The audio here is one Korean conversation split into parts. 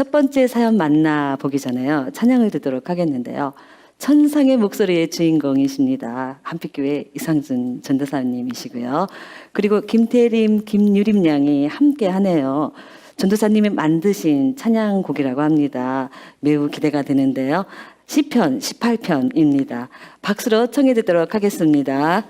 첫 번째 사연 만나보기 전에요. 찬양을 듣도록 하겠는데요. 천상의 목소리의 주인공이십니다. 한빛교회 이상준 전도사님이시고요. 그리고 김태림, 김유림 양이 함께 하네요. 전도사님이 만드신 찬양곡이라고 합니다. 매우 기대가 되는데요. 시편 18편입니다. 박수로 청해 듣도록 하겠습니다.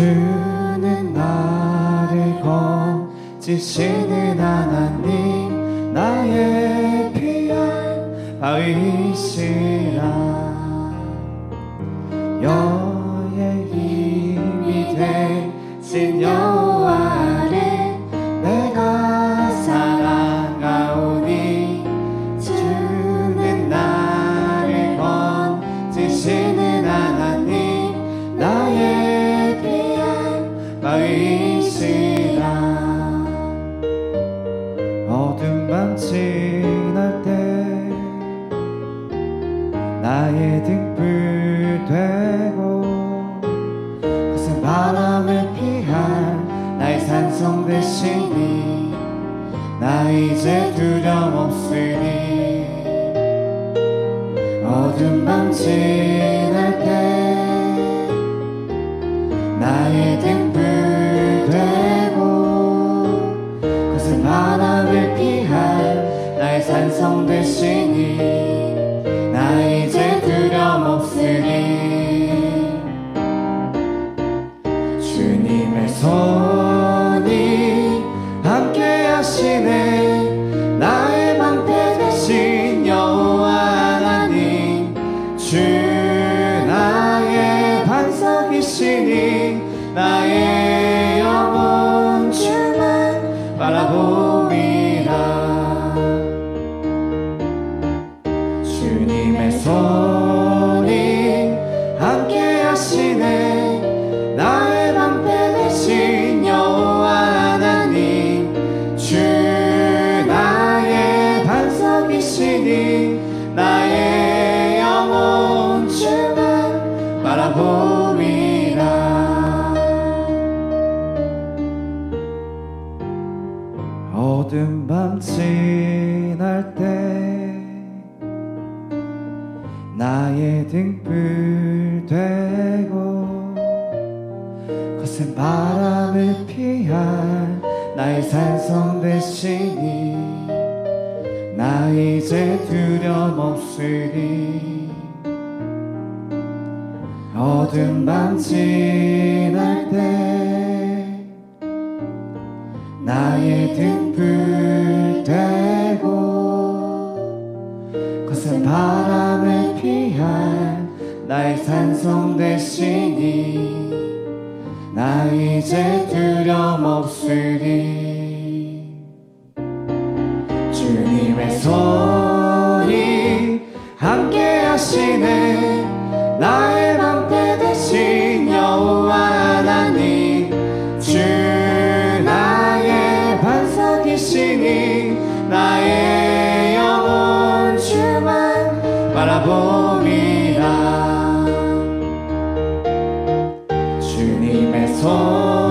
주는 나를 건지시는 하나님 나의 피할 바위시라. 여의 힘이 되신 여 바위시라 어둠 밤 지날 때 나의 등불 되고 거센 바람을 피할 나의 산성 되시니 나 이제 두려움 없으니 어둠 밤지 주님의 손이 함께 하시네. 나의 방패 되신 여호와 하나님 주 나의 반석이시니 나의 바라봅니다 어둠 밤 지날 때 나의 등불 되고 거센 바람을 피할 나의 산성 되시니 나 이제 두려움 없으리 어둠 밤 지날 때 나의 등불 되고 거센 바람을 피할 나의 산성 되시니 나 이제 두려움 없으리. 주님의 손이 함께 하시네. 나의 바라봅니다. 주님의 손